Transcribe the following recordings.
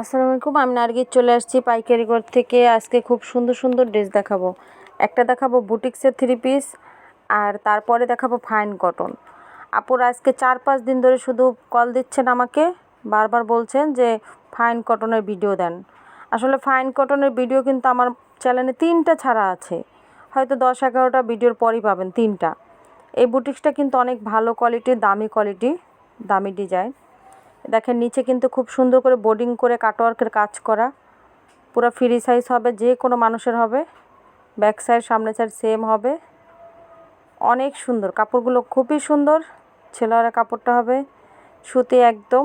আসসালামু আলাইকুম, আমি নার্গিস চলে আসছি পাইকারি ঘর থেকে। আজকে খুব সুন্দর সুন্দর ড্রেস দেখাবো। একটা দেখাবো বুটিক্সের থ্রি পিস আর তারপরে দেখাবো ফাইন কটন আপুরা আজকে চার পাঁচ দিন ধরে শুধু কল দিচ্ছেন আমাকে, বারবার বলছেন যে ফাইন কটনের ভিডিও দেন। আসলে ফাইন কটনের ভিডিও কিন্তু আমার চ্যানেলে তিনটা ছাড়া আছে। হয়তো দশ এগারোটা ভিডিওর পরই পাবেন তিনটা। এই বুটিক্সটা কিন্তু অনেক ভালো কোয়ালিটির দামি কোয়ালিটি দামি ডিজাইন দেখেন, নিচে কিন্তু খুব সুন্দর করে বোর্ডিং করে কাটওয়ার্কের কাজ করা। পুরো ফ্রি সাইজ হবে, যে কোনো মানুষের হবে। ব্যাক সাইড সামনে সাইড সেম হবে। অনেক সুন্দর। কাপড়গুলো খুবই সুন্দর। ছেলেরা কাপড়টা হবে সুতি একদম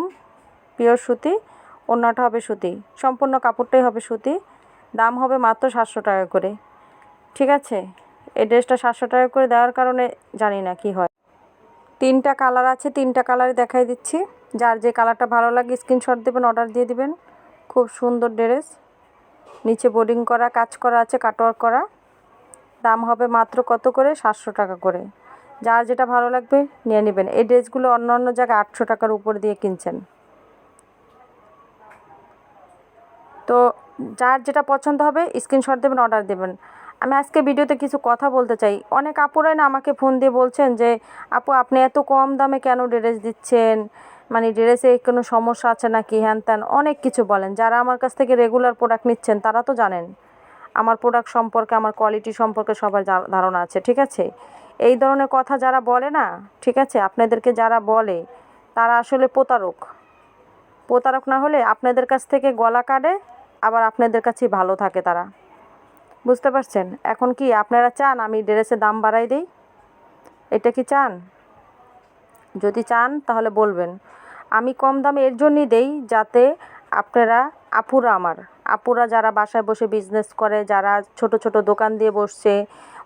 পিওর সুতি। অন্যটা হবে সুতি। সম্পূর্ণ কাপড়টাই হবে সুতি। দাম হবে মাত্র সাতশো টাকা করে। ঠিক আছে? এই ড্রেসটা সাতশো টাকা করে দেওয়ার কারণে জানি না কি হয়। তিনটা কালার আছে, তিনটা কালারই দেখাই দিচ্ছি। যার যে কালারটা ভালো লাগে স্ক্রিনশট দেবেন, অর্ডার দিয়ে দিবেন। খুব সুন্দর ড্রেস। নিচে বোর্ডিং করা, কাজ করা আছে, কাটওয়ার্ক করা। দাম হবে মাত্র কত করে? সাতশো টাকা করে। যার যেটা ভালো লাগবে নিয়ে নেবেন। এই ড্রেসগুলো অন্য অন্য জায়গায় আটশো টাকার উপর দিয়ে কিনছেন। তো যার যেটা পছন্দ হবে, স্ক্রিনশট দেবেন, অর্ডার দেবেন। আমি আজকে ভিডিওতে কিছু কথা বলতে চাই। অনেক আপুরাই না আমাকে ফোন দিয়ে বলছেন যে, আপু, আপনি এত কম দামে কেন ড্রেস দিচ্ছেন? মানে ড্রেসে কোনো সমস্যা আছে নাকি, হ্যান ত্যান, অনেক কিছু বলেন। যারা আমার কাছ থেকে রেগুলার প্রোডাক্ট নিচ্ছেন, তারা তো জানেন। আমার প্রোডাক্ট সম্পর্কে, আমার কোয়ালিটি সম্পর্কে সবার ধারণা আছে, ঠিক আছে? এই ধরনের কথা যারা বলে না, ঠিক আছে? আপনাদেরকে যারা বলে, তারা আসলে প্রতারক। প্রতারক না হলে আপনাদের কাছ থেকে গলা কাটে, আবার আপনাদের কাছেই ভালো থাকে তারা। বুঝতে পারছেন? এখন কি আপনারা চান আমি ড্রেসের দাম বাড়াই দিই? এটা কি চান? যদি চান, তাহলে বলবেন। আমি কম দামে এর জন্যই দেই যাতে আপনারা, আপুরা আমার, আপুরা যারা বাসায় বসে বিজনেস করে, যারা ছোট ছোট দোকান দিয়ে বসছে,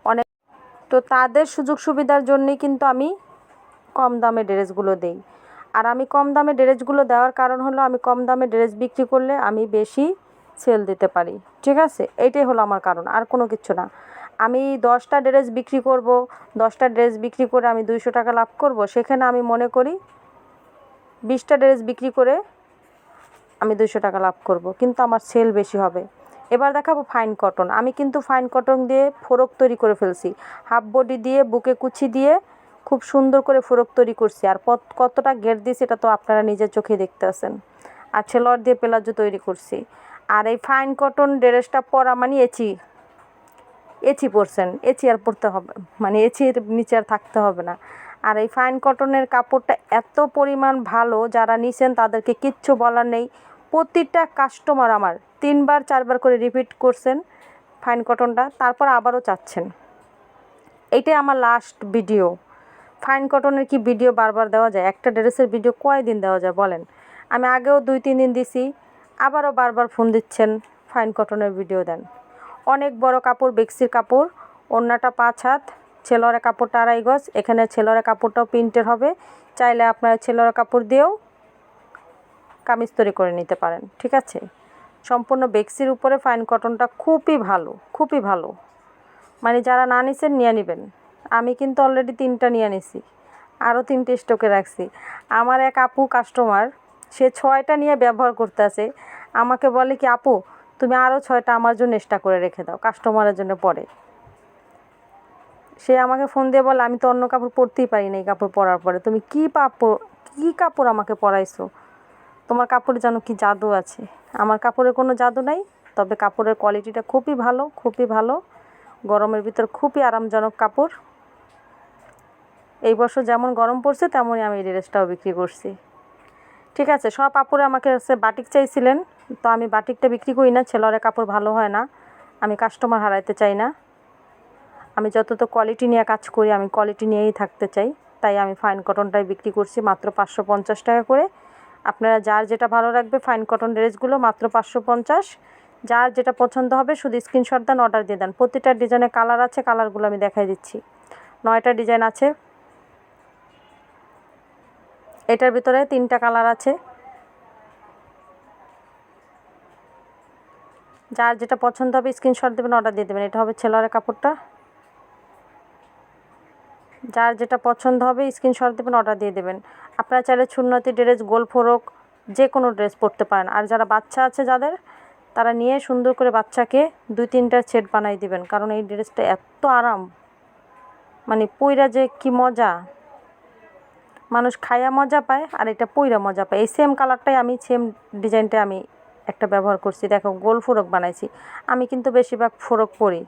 অনেক তো তাদের সুযোগ সুবিধার জন্যই কিন্তু আমি কম দামে ড্রেসগুলো দেই। আর আমি কম দামে ড্রেসগুলো দেওয়ার কারণ হলো আমি কম দামে ড্রেস বিক্রি করলে আমি বেশি সেল দিতে পারি। ঠিক আছে? এইটাই হলো আমার কারণ, আর কোনো কিছু না। আমি দশটা ড্রেস বিক্রি করব, দশটা ড্রেস বিক্রি করে আমি দুইশো টাকা লাভ করব, সেখানে আমি মনে করি বিশটা ড্রেস বিক্রি করে আমি দুশো টাকা লাভ করব, কিন্তু আমার সেল বেশি হবে। এবার দেখাবো ফাইন কটন আমি কিন্তু ফাইন কটন দিয়ে ফোরক তৈরি করে ফেলছি। হাফ বডি দিয়ে, বুকে কুচি দিয়ে খুব সুন্দর করে ফোরক তৈরি করছি। আর কত- কতটা গেট দিয়েছি এটা তো আপনারা নিজের চোখে দেখতে আছেন। আর ছেলর দিয়ে পেলাজো তৈরি করছি। আর এই ফাইন কটন ড্রেসটা পরা মানে এচি। এচি পরছেন। এচি আর পরতে হবে মানে এচির নিচে আর থাকতে হবে না। আর এই ফাইন কটনের কাপড়টা এত পরিমাণ ভালো, যারা নিছেন তাদেরকে কিচ্ছু বলার নেই। প্রতিটা কাস্টমার আমার তিনবার, চারবার করে রিপিট করছেন ফাইন কটনটা তারপর আবারও চাচ্ছেন। এইটাই আমার লাস্ট ভিডিও ফাইন কটনের কি ভিডিও বারবার দেওয়া যায়? একটা ড্রেসের ভিডিও কয়দিন দেওয়া যায় বলেন? আমি আগেও দুই, তিন দিন দিছি, আবারও বারবার ফোন দিচ্ছেন ফাইন কটনের ভিডিও দেন। অনেক বড় কাপড়, বেক্সির কাপড় অন্যটা পাঁচ হাত ছেলরা কাপড়টা আড়াই গজ এখানে ছেলরা কাপড়টাও প্রিন্টের হবে। চাইলে আপনারা ছেলরা কাপড় দিয়েও কামিজ তৈরি করে নিতে পারেন, ঠিক আছে? সম্পূর্ণ বেক্সির উপরে ফাইন কটনটা খুবই ভালো খুবই ভালো। মানে যারা না নিছেন নিয়ে নেবেন। আমি কিন্তু অলরেডি তিনটা নিয়ে নিছি, আরও তিনটে স্টকে রাখছি। আমার এক আপু কাস্টমার সে ছয়টা নিয়ে ব্যবহার করতে আছে। আমাকে বলে কি, আপু, তুমি আরও ছয়টা আমার জন্য এক্সট্রা করে রেখে দাও কাস্টমারের জন্য পরে। সে আমাকে ফোন দিয়ে বলে, আমি তো অন্য কাপড় পরতেই পারি না এই কাপড় পরার পরে। তুমি কী কাপড় কী কাপড় আমাকে পরাইছো? তোমার কাপড়ে যেন কি জাদু আছে। আমার কাপড়ে কোনো জাদু নাই, তবে কাপড়ের কোয়ালিটিটা খুবই ভালো খুবই ভালো। গরমের ভিতর খুবই আরামজনক কাপড়। এই বছর যেমন গরম পড়ছে, তেমনই আমি এই ড্রেসটাও বিক্রি করছি। ঠিক আছে, সব কাপড়ে আমাকে হচ্ছে বাটিক চাইছিলেন, তো আমি বাটিকটা বিক্রি করি না, ছেলেরা কাপড় ভালো হয় না। আমি কাস্টমার হারাইতে চাই না। আমি যত কোয়ালিটি নিয়ে কাজ করি, আমি কোয়ালিটি নিয়েই থাকতে চাই। তাই আমি ফাইন কটনটাই বিক্রি করছি মাত্র পাঁচশো পঞ্চাশ টাকা করে। আপনারা যার যেটা ভালো লাগবে ফাইন কটন ড্রেসগুলো মাত্র পাঁচশো পঞ্চাশ। যার যেটা পছন্দ হবে শুধু স্ক্রিনশট দেন অর্ডার দিয়ে দেন। প্রতিটা ডিজাইনে কালার আছে কালারগুলো আমি দেখাই দিচ্ছি। নয়টা ডিজাইন আছে। এটার ভিতরে তিনটা কালার আছে। যার যেটা পছন্দ হবে স্ক্রিনশট দেবেন অর্ডার দিয়ে দেবেন। এটা হবে ছেলের কাপড়টা। যার যেটা পছন্দ হবে স্ক্রিনশট দেবেন অর্ডার দিয়ে দেবেন। আপনারা চাইলে সুন্নতি ড্রেস গোল ফোরক যে কোনো ড্রেস পরতে পারেন। আর যারা বাচ্চা আছে যাদের, তারা নিয়ে সুন্দর করে বাচ্চাকে দুই তিনটা সেট বানাই দিবেন। কারণ এই ড্রেসটা এত আরাম। মানে পইরা যে কি মজা। মানুষ খায়া মজা পায় আর এটা পইরা মজা পায়। এই সেম কালারটাই আমি সেম ডিজাইনটা আমি একটা ব্যবহার করছি। দেখো গোল ফোরক বানাইছি। আমি কিন্তু বেশিরভাগ ফোরক পরি।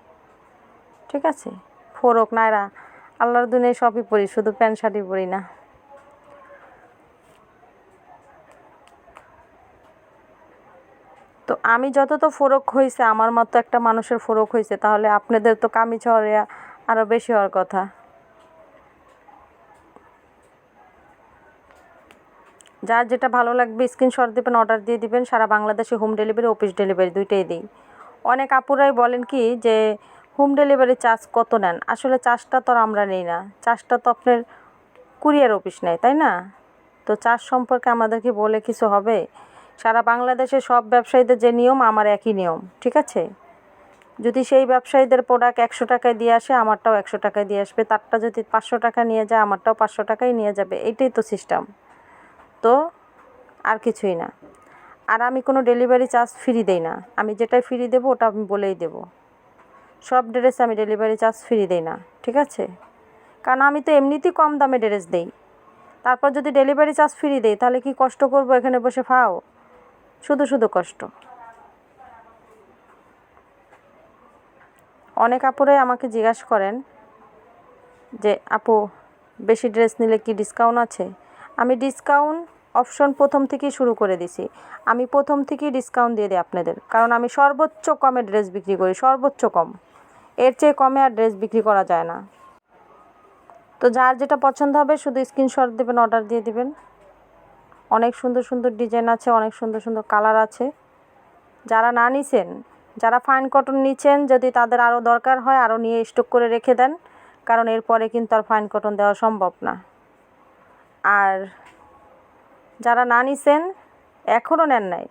ঠিক আছে? ফোরক নায়রা আল্লাহর দুনিয়ায় সবই পরি শুধু প্যান্ট, শার্টই পরি না। তো আমি যত তো ফোরক হয়েছে আমার মতো একটা মানুষের ফোরক হয়েছে তাহলে আপনাদের তো কামি ছড়ে আরও বেশি হওয়ার কথা। যার যেটা ভালো লাগবে, স্ক্রিনশট দেবেন, অর্ডার দিয়ে দিবেন, সারা বাংলাদেশে হোম ডেলিভারি, অফিস ডেলিভারি দুইটাই দিই। অনেক আপুরাই বলেন কি যে হোম ডেলিভারি চার্জ কত নেন? আসলে চার্জটা তো আমরা নেই না। চার্জটা তো আপনার কুরিয়ার অফিস নেয়, তাই না? তো চার্জ সম্পর্কে আমাদেরকে বলে কিছু হবে? সারা বাংলাদেশে সব ব্যবসায়ীদের যে নিয়ম, আমার একই নিয়ম, ঠিক আছে? যদি সেই ব্যবসায়ীদের প্রোডাক্ট একশো টাকায় দিয়ে আসে, আমারটাও একশো টাকায় দিয়ে আসবে। তারটা যদি পাঁচশো টাকা নিয়ে যায়, আমারটাও পাঁচশো টাকায় নিয়ে যাবে। এইটাই তো সিস্টেম তো আর কিছুই না। আর আমি কোনো ডেলিভারি চার্জ ফ্রি দেই না। আমি যেটাই ফ্রি দেবো, ওটা আমি বলেই দেবো। সব ড্রেসে আমি ডেলিভারি চার্জ ফ্রি দেই না, ঠিক আছে? কারণ আমি তো এমনিতেই কম দামে ড্রেস দেই। তারপর যদি ডেলিভারি চার্জ ফ্রি দেই, তাহলে কি কষ্ট করব এখানে বসে ফাও? শুধু শুধু কষ্ট। অনেক আপুরাই আমাকে জিজ্ঞাসা করেন যে, আপু, বেশি ড্রেস নিলে কি ডিসকাউন্ট আছে? আমি ডিসকাউন্ট অপশন প্রথম থেকেই শুরু করে দিছি। আমি প্রথম থেকেই ডিসকাউন্ট দিয়ে দিই আপনাদের। কারণ আমি সর্বোচ্চ কমে ড্রেস বিক্রি করি, সর্বোচ্চ কম। এর চেয়ে কমে আর ড্রেস বিক্রি করা যায় না। তো যার যেটা পছন্দ হবে, শুধু স্ক্রিনশট দেবেন অর্ডার দিয়ে দিবেন। অনেক সুন্দর সুন্দর ডিজাইন আছে, অনেক সুন্দর সুন্দর কালার আছে। যারা না নিছেন, যারা ফাইন কটন নিচ্ছেন যদি তাদের আরও দরকার হয় আরও নিয়ে স্টক করে রেখে দেন। কারণ এরপরে কিন্তু আর ফাইন কটন দেওয়া সম্ভব না। আর যারা না নিছেন এখনও নেন নাই,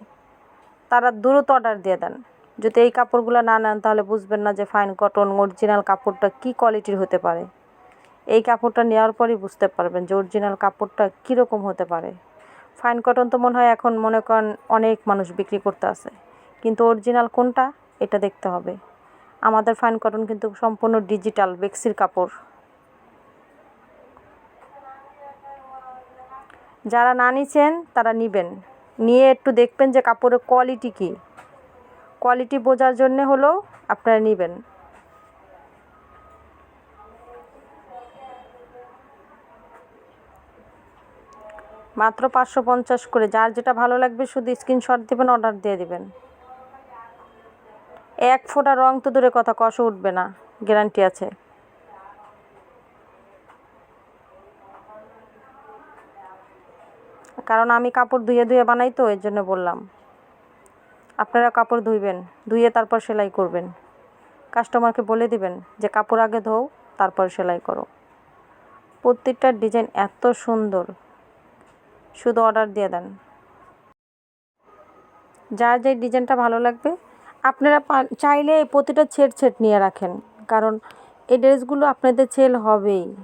তারা দ্রুত অর্ডার দিয়ে দেন। যদি এই কাপড়গুলো না নেন, তাহলে বুঝবেন না যে ফাইন কটন অরিজিনাল কাপড়টা কী কোয়ালিটির হতে পারে। এই কাপড়টা নেওয়ার পরই বুঝতে পারবেন যে অরিজিনাল কাপড়টা কীরকম হতে পারে। ফাইন কটন তো মনে হয় এখন মনে করেন অনেক মানুষ বিক্রি করতে আছে কিন্তু অরিজিনাল কোনটা, এটা দেখতে হবে। আমাদের ফাইন কটন কিন্তু সম্পূর্ণ ডিজিটাল বেক্সির কাপড়। যারা না নিছেন, তারা নিবেন। নিয়ে একটু দেখবেন যে কাপড়ের কোয়ালিটি কী। কোয়ালিটি বোঝার জন্যে হলেও আপনারা নেবেন। মাত্র পাঁচশো পঞ্চাশ করে, যার যেটা ভালো লাগবে শুধু স্ক্রিনশট দেবেন অর্ডার দিয়ে দিবেন। এক ফোঁটা রং তো দূরে কথা, কষ উঠবে না গ্যারান্টি আছে। কারণ আমি কাপড় ধুয়ে ধুয়ে বানাই তো, এর জন্য বললাম। আপনারা কাপড় ধুইবেন ধুয়ে তারপর সেলাই করবেন। কাস্টমারকে বলে দিবেন যে, কাপড় আগে ধোও, তারপর সেলাই করো। প্রত্যেকটার ডিজাইন এত সুন্দর। শুধু অর্ডার দিয়ে দেন। যার যে ডিজাইনটা ভালো লাগবে, আপনারা চাইলে প্রতিটা ছেট ছেট নিয়ে রাখেন। কারণ এই ড্রেসগুলো আপনাদের সেল হবেই।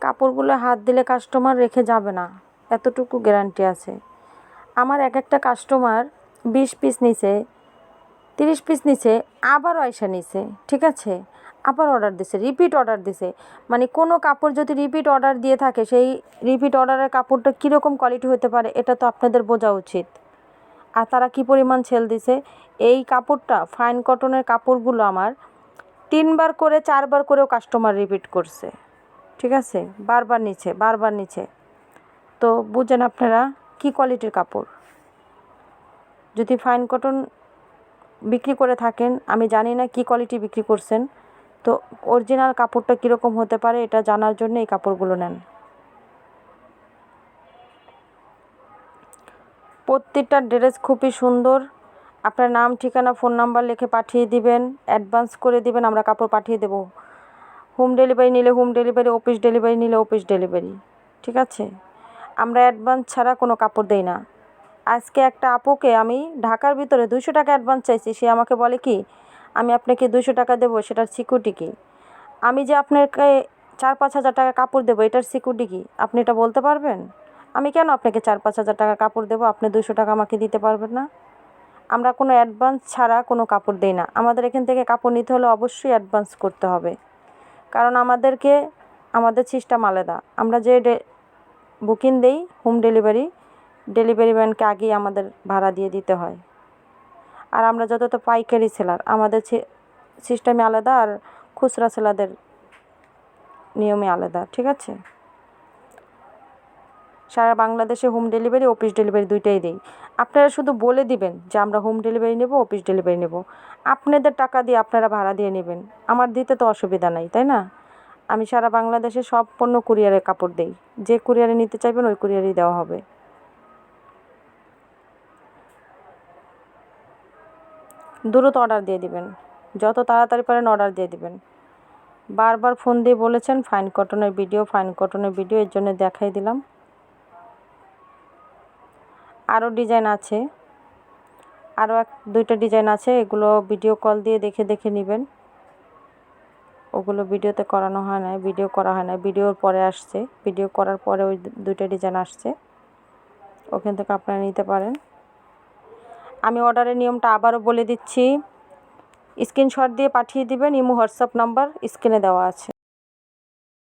কাপড়গুলো হাত দিলে কাস্টমার রেখে যাবে না। এতটুকু গ্যারান্টি আছে। আমার এক একটা কাস্টমার বিশ পিস নিছে, তিরিশ পিস নিছে, আবার আয়সা নিছে, ঠিক আছে? আবার অর্ডার দিছে রিপিট অর্ডার দিছে। মানে কোনো কাপড় যদি রিপিট অর্ডার দিয়ে থাকে, সেই রিপিট অর্ডারের কাপড়টা কীরকম কোয়ালিটি হতে পারে, এটা তো আপনাদের বোঝা উচিত। আর তারা কী পরিমাণ সেল দিছে? এই কাপড়টা ফাইন কটনের কাপড়গুলো আমার তিনবার করে, চারবার করেও কাস্টমার রিপিট করছে। ঠিক আছে? বারবার নিচ্ছে বারবার নিচ্ছে তো বুঝেন আপনারা, কী কোয়ালিটির কাপড়? যদি ফাইন কটন বিক্রি করে থাকেন, আমি জানি না কী কোয়ালিটি বিক্রি করছেন, তো অরিজিনাল কাপড়টা কীরকম হতে পারে এটা জানার জন্য এই কাপড়গুলো নেন। প্রত্যেকটা ড্রেস খুবই সুন্দর, আপনার নাম, ঠিকানা ফোন নাম্বার লিখে পাঠিয়ে দিবেন অ্যাডভান্স করে দিবেন, আমরা কাপড় পাঠিয়ে দেব। হোম ডেলিভারি নিলে হোম ডেলিভারি অফিস ডেলিভারি নিলে অফিস ডেলিভারি ঠিক আছে? আমরা অ্যাডভান্স ছাড়া কোনো কাপড় দেই না। আজকে একটা আপুকে আমি ঢাকার ভিতরে দুশো টাকা অ্যাডভান্স চাইছি। সে আমাকে বলে কি, আমি আপনাকে দুশো টাকা দেবো, সেটার সিকিউরিটি কি? আমি যে আপনাকে চার পাঁচ হাজার টাকা কাপড় দেবো, এটার সিকিউরিটি কি? আপনি এটা বলতে পারবেন? আমি কেন আপনাকে চার পাঁচ হাজার টাকা কাপড় দেবো? আপনি দুশো টাকা আমাকে দিতে পারবেন না? আমরা কোনো অ্যাডভান্স ছাড়া কোনো কাপড় দেই না। আমাদের এখান থেকে কাপড় নিতে হলে অবশ্যই অ্যাডভান্স করতে হবে। কারণ আমাদেরকে, আমাদের সিস্টেম আলাদা। আমরা যে বুকিং দেই হোম ডেলিভারি ডেলিভারি ম্যানকে আগেই আমাদের ভাড়া দিয়ে দিতে হয়। আর আমরা যত পাইকারি সেলার, আমাদের সিস্টেমে আলাদা আর খুচরা সেলারদের নিয়মে আলাদা, ঠিক আছে? সারা বাংলাদেশে হোম ডেলিভারি, অফিস ডেলিভারি দুইটাই দিই। আপনারা শুধু বলে দিবেন যে আমরা হোম ডেলিভারি নেব, অফিস ডেলিভারি নেব। আপনাদের টাকা দিয়ে আপনারা ভাড়া দিয়ে নেবেন। আমার দিতে তো অসুবিধা নাই, তাই না? আমি সারা বাংলাদেশে সব পণ্য কুরিয়ারে কাপড় দেই। যে কুরিয়ারে নিতে চাইবেন, ওই কুরিয়ারেই দেওয়া হবে। দ্রুত অর্ডার দিয়ে দিবেন। যত তাড়াতাড়ি পারেন অর্ডার দিয়ে দিবেন। বারবার ফোন দিয়ে বলেছেন ফাইন কটনের ভিডিও ফাইন কটনের ভিডিও এর জন্য দেখাই দিলাম। আরও ডিজাইন আছে। আরও এক, দুইটা ডিজাইন আছে, এগুলো ভিডিও কল দিয়ে দেখে দেখে নেবেন। ওগুলো ভিডিওতে করানো হয় না ভিডিও করা হয় না ভিডিওর পরে আসছে। ভিডিও করার পরে ওই দুইটা ডিজাইন আসছে। ওখান থেকে আপনারা নিতে পারেন। আমি অর্ডারের নিয়মটা আবারও বলে দিচ্ছি। স্ক্রিনশট দিয়ে পাঠিয়ে দিবেন, ইমো, হোয়াটসঅ্যাপ নাম্বার স্ক্রিনে দেওয়া আছে।